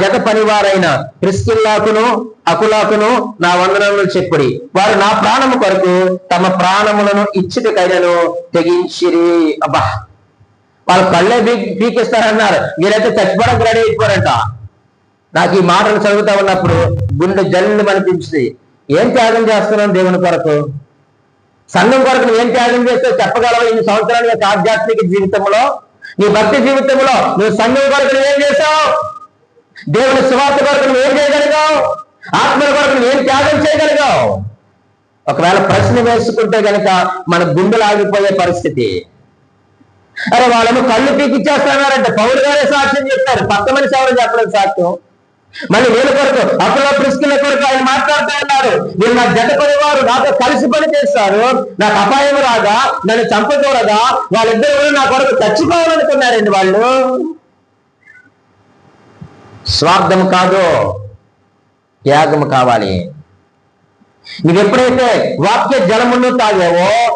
జత పనివారైన ప్రిస్కిల్లాకును అకులాకును నా వందనములు చెప్పుడి. వారు నా ప్రాణము కొరకు తమ ప్రాణములను ఇచ్చిట కైనను తెగించిరి. అబ్బా! వాళ్ళు పళ్ళే బీ పీకిస్తారన్నారు మీరైతే చచ్చిపోవడానికి రెడీ అయిపోరంట. నాకు ఈ మాటలు చదువుతా ఉన్నప్పుడు గుండె జల్లు అనిపించింది. ఏం త్యాగం చేస్తున్నాం దేవుని కొరకు? సంఘం కొరకు నువ్వు ఏం త్యాగం చేస్తే చెప్పగలవు? ఇన్ని సంవత్సరాలు ఆధ్యాత్మిక జీవితంలో నీ భక్తి జీవితంలో నువ్వు సంఘం కొరకు ఏం చేసావు దేవుని సువార్త కొరకు నువ్వు ఏం చేయగలిగావు? ఆత్మల కొరకు నువ్వు ఏం త్యాగం చేయగలిగావు? ఒకవేళ ప్రశ్న వేసుకుంటే గనక మన గుండెలు ఆగిపోయే పరిస్థితి. అరే వాళ్ళను కళ్ళు పీకిచ్చేస్తున్నారంటే. పౌరు గారే సాక్ష్యం చెప్తారు పక్క మనిషి ఎవరు చెప్పలేదు సాక్ష్యం? మళ్ళీ వీళ్ళ కొరకు అప్పుడు ప్రిస్కుల కొరకు ఆయన మాట్లాడుతూ ఉన్నారు. వీళ్ళు నా జత పనివారు నాతో కలిసి పని చేస్తారు నాకు అపాయం రాగా నన్ను చంపకూడదా? వాళ్ళిద్దరు నా కొరకు చచ్చిపోవాలనుకున్నారండి వాళ్ళు. స్వార్థం కాదు త్యాగం కావాలి. నువ్వెప్పుడైతే వాక్య జలమును తాగావో